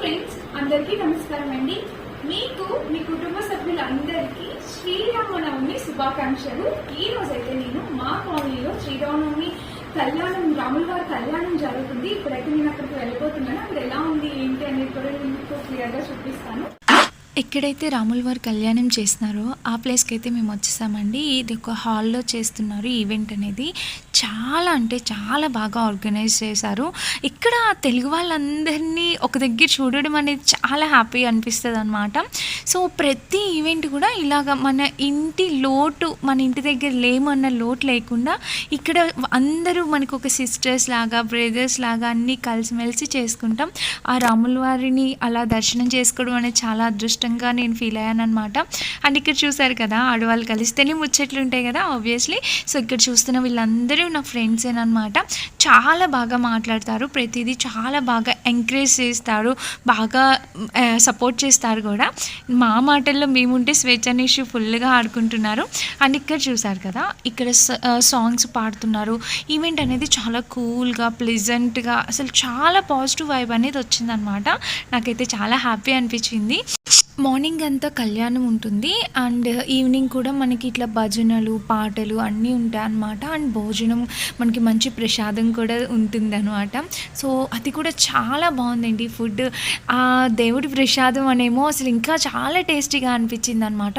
Friends అందరికీ నమస్కారం అండి. మీకు మీ కుటుంబ సభ్యులందరికీ శ్రీరామనవమి శుభాకాంక్షలు. ఈ రోజైతే నేను మా కాలనీలో శ్రీరామనవమి కళ్యాణం రాముల వారి కళ్యాణం జరుగుతుంది. ఇప్పుడైతే నేను అక్కడికి వెళ్ళిపోతున్నాను అక్కడ ఎలా ఉంది ఏంటి అనేది కూడా నేను క్లియర్గా చూపిస్తాను. ఎక్కడైతే రాముల వారు కళ్యాణం చేస్తున్నారో ఆ ప్లేస్కి అయితే మేము వచ్చేసామండి. ఇది ఒక హాల్లో చేస్తున్నారు ఈవెంట్ అనేది. చాలా అంటే చాలా బాగా ఆర్గనైజ్ చేశారు. ఇక్కడ తెలుగు వాళ్ళందరినీ ఒక దగ్గర చూడడం అనేది చాలా హ్యాపీ అనిపిస్తుంది అనమాట సో ప్రతి ఈవెంట్ కూడా ఇలాగ మన ఇంటి లోటు మన ఇంటి దగ్గర లేమన్న లోటు లేకుండా ఇక్కడ అందరూ మనకు ఒక సిస్టర్స్ లాగా బ్రదర్స్ లాగా అన్నీ కలిసిమెలిసి చేసుకుంటాం. ఆ రాముల వారిని అలా దర్శనం చేసుకోవడం అనేది చాలా అదృష్టంగా నేను ఫీల్ అయ్యాను అనమాట అండ్ ఇక్కడ చూసారు కదా ఆడవాళ్ళు కలిస్తేనే ముచ్చట్లు ఉంటాయి కదా ఆబ్వియస్లీ సో ఇక్కడ చూస్తున్న వీళ్ళందరూ నా ఫ్రెండ్సేనమాట చాలా బాగా మాట్లాడతారు ప్రతిదీ చాలా బాగా ఎంకరేజ్ చేస్తారు బాగా సపోర్ట్ చేస్తారు కూడా. మా మాటల్లో మేముంటే స్వేచ్ఛ అనేసి ఫుల్గా ఆడుకుంటున్నారు. అండ్ ఇక్కడ చూసారు కదా ఇక్కడ సాంగ్స్ పాడుతున్నారు. ఈవెంట్ అనేది చాలా కూల్గా ప్లెజెంట్గా అసలు చాలా పాజిటివ్ వైబ్ అనేది వచ్చిందనమాట నాకైతే చాలా హ్యాపీ అనిపించింది. మార్నింగ్ అంతా కళ్యాణం ఉంటుంది. అండ్ ఈవినింగ్ కూడా మనకి ఇట్లా భజనలు పాటలు అన్నీ ఉంటాయి అన్నమాట. అండ్ భోజనం మనకి మంచి ప్రసాదం కూడా ఉంటుంది అనమాట సో అది కూడా చాలా బాగుందండి ఫుడ్. ఆ దేవుడి ప్రసాదం అనేమో అసలు ఇంకా చాలా టేస్టీగా అనిపించింది అనమాట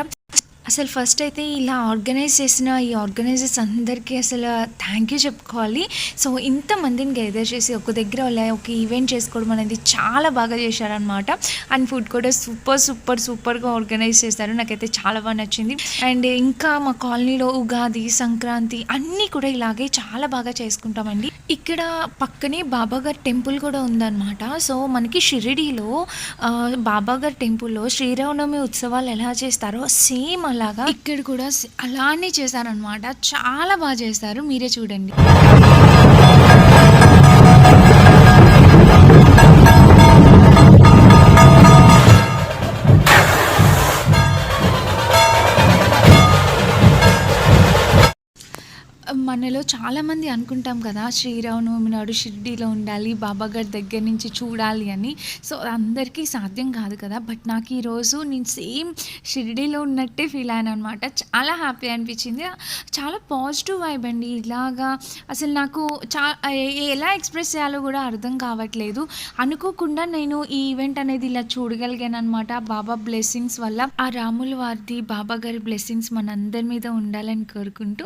అసలు ఫస్ట్ అయితే ఇలా ఆర్గనైజ్ చేసిన ఈ ఆర్గనైజర్స్ అందరికీ అసలు థ్యాంక్ యూ చెప్పుకోవాలి. సో ఇంతమందిని గెదర్ చేసి ఒక దగ్గర వాళ్ళ ఒక ఈవెంట్ చేసుకోవడం అనేది చాలా బాగా చేశారనమాట అండ్ ఫుడ్ కూడా సూపర్ సూపర్ సూపర్గా ఆర్గనైజ్ చేశారు. నాకైతే చాలా బాగా నచ్చింది. అండ్ ఇంకా మా కాలనీలో ఉగాది సంక్రాంతి అన్నీ కూడా ఇలాగే చాలా బాగా చేసుకుంటామండి. ఇక్కడ పక్కనే బాబాగారి టెంపుల్ కూడా ఉందన్నమాట. సో మనకి షిరిడీలో ఆ, టెంపుల్లో శ్రీరామనవమి ఉత్సవాలు ఎలా చేస్తారో సేమ్ అలా లాగా ఇక్కడ కూడా అలానే చేశారనమాట చాలా బాగా చేస్తారు మీరే చూడండి. మనలో చాలామంది అనుకుంటాం కదా శ్రీరామనవమి నాడు షిర్డీలో ఉండాలి బాబా గారి దగ్గర నుంచి చూడాలి అని. సో అందరికీ సాధ్యం కాదు కదా. బట్ నాకు ఈరోజు నేను సేమ్ షిర్డీలో ఉన్నట్టే ఫీల్ అయ్యాను అనమాట చాలా హ్యాపీ అనిపించింది. చాలా పాజిటివ్ వైబ్ అండి. ఇలాగా అసలు నాకు చా ఎలా ఎక్స్ప్రెస్ చేయాలో కూడా అర్థం కావట్లేదు. అనుకోకుండా నేను ఈ ఈవెంట్ అనేది ఇలా చూడగలిగాను అనమాట బాబా బ్లెస్సింగ్స్ వల్ల ఆ రాముల వారిది బాబా గారి బ్లెస్సింగ్స్ మనందరి మీద ఉండాలని కోరుకుంటూ